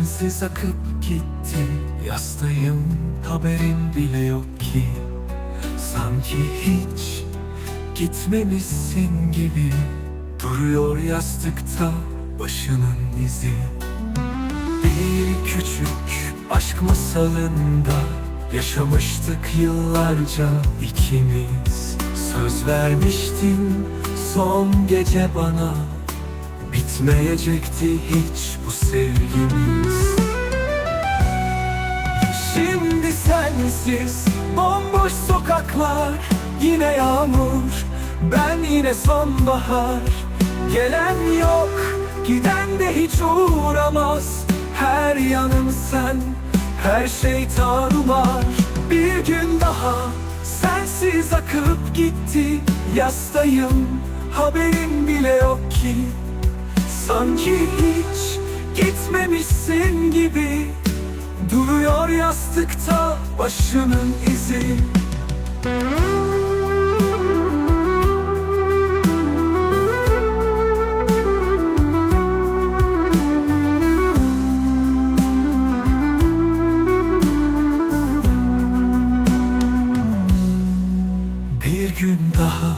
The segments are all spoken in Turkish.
sensiz akıp gitti. Yastayım haberin bile yok ki. Sanki hiç gitmemişsin gibi. Duruyor yastıkta başının izi. Bir küçük aşk masalında Yaşamıştık yıllarca ikimiz. Söz vermiştin son gece bana Bitmeyecekti hiç bu sevgimiz. Şimdi sensiz bomboş sokaklar Yine yağmur ben yine sonbahar. Gelen yok giden de hiç uğramaz. Her yanım sen her şey tarumar. Bir gün daha sensiz akıp gitti. Yastayım haberin bile yok ki Sanki hiç gitmemişsin gibi Duruyor yastıkta başının izi. Bir gün daha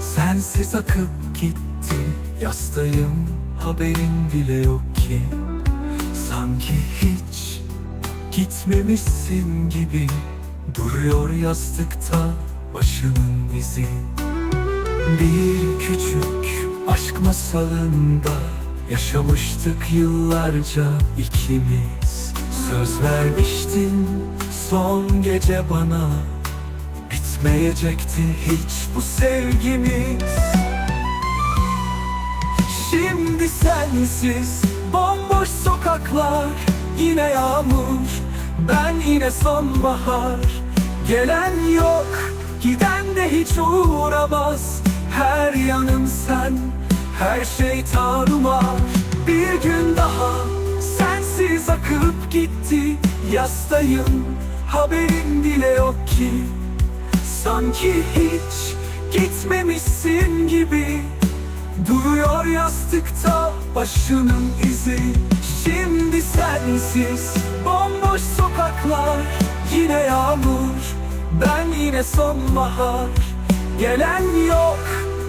sensiz akıp gitti Yastayım haberin bile yok ki. Sanki hiç gitmemişsin gibi Duruyor yastıkta başının izi. Bir küçük aşk masalında Yaşamıştık yıllarca ikimiz. Söz vermiştin son gece bana Bitmeyecekti hiç bu sevgimiz sensiz bomboş sokaklar Yine yağmur ben yine sonbahar. Gelen yok giden de hiç uğramaz. Her yanım sen her şey tarumar. Bir gün daha sensiz akıp gitti Yastayım haberin bile yok ki. Sanki hiç gitmemişsin gibi Duruyor yastıkta başının izi Şimdi sensiz. Bomboş sokaklar Yine yağmur. Ben yine sonbahar. Gelen yok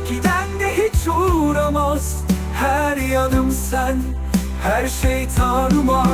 giden de hiç uğramaz. Her yanım sen her şey tarumar